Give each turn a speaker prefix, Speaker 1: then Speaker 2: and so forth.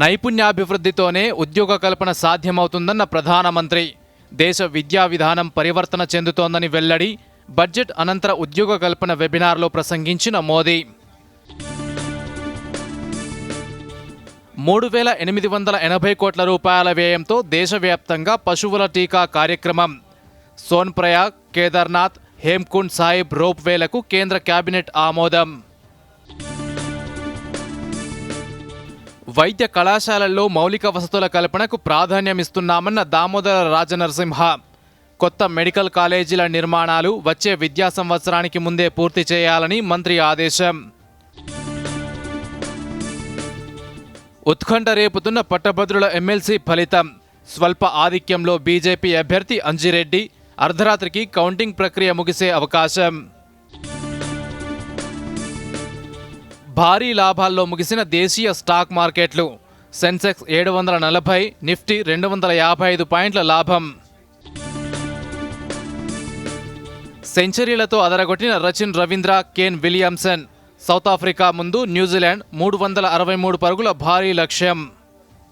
Speaker 1: నైపుణ్యాభివృద్ధితోనే ఉద్యోగ కల్పన సాధ్యమవుతుందన్న ప్రధానమంత్రి. దేశ విద్యా విధానం పరివర్తన చెందుతోందని వెల్లడి బడ్జెట్ అనంతర ఉద్యోగ కల్పన వెబినార్లో ప్రసంగించిన మోదీ. మూడు వేల ఎనిమిది వందల ఎనభై కోట్ల రూపాయల వ్యయంతో దేశవ్యాప్తంగా పశువుల టీకా కార్యక్రమం. సోన్ప్రయాగ్ కేదార్నాథ్ హేమ్కుండ్ సాహిబ్ రోప్వేలకు కేంద్ర కేబినెట్ ఆమోదం. వైద్య కళాశాలల్లో మౌలిక వసతుల కల్పనకు ప్రాధాన్యమిస్తున్నామన్న దామోదర రాజనరసింహ. కొత్త మెడికల్ కాలేజీల నిర్మాణాలు వచ్చే విద్యా సంవత్సరానికి ముందే పూర్తి చేయాలని మంత్రి ఆదేశం. ఉత్కంఠ రేపుతున్న పట్టభద్రుల ఎమ్మెల్సీ ఫలితం. స్వల్ప ఆధిక్యంలో బీజేపీ అభ్యర్థి అంజిరెడ్డి అర్ధరాత్రికి కౌంటింగ్ ప్రక్రియ ముగిసే అవకాశం. భారీ లాభాల్లో ముగిసిన దేశీయ స్టాక్ మార్కెట్లు. సెన్సెక్స్ ఏడు వందల నలభై నిఫ్టీ రెండు వందల యాభై ఐదు పాయింట్ల లాభం. సెంచరీలతో అదరగొట్టిన Rachin Ravindra Kane Williamson. South Africa ముందు న్యూజిలాండ్ మూడు వందల అరవై మూడు పరుగుల భారీ లక్ష్యం.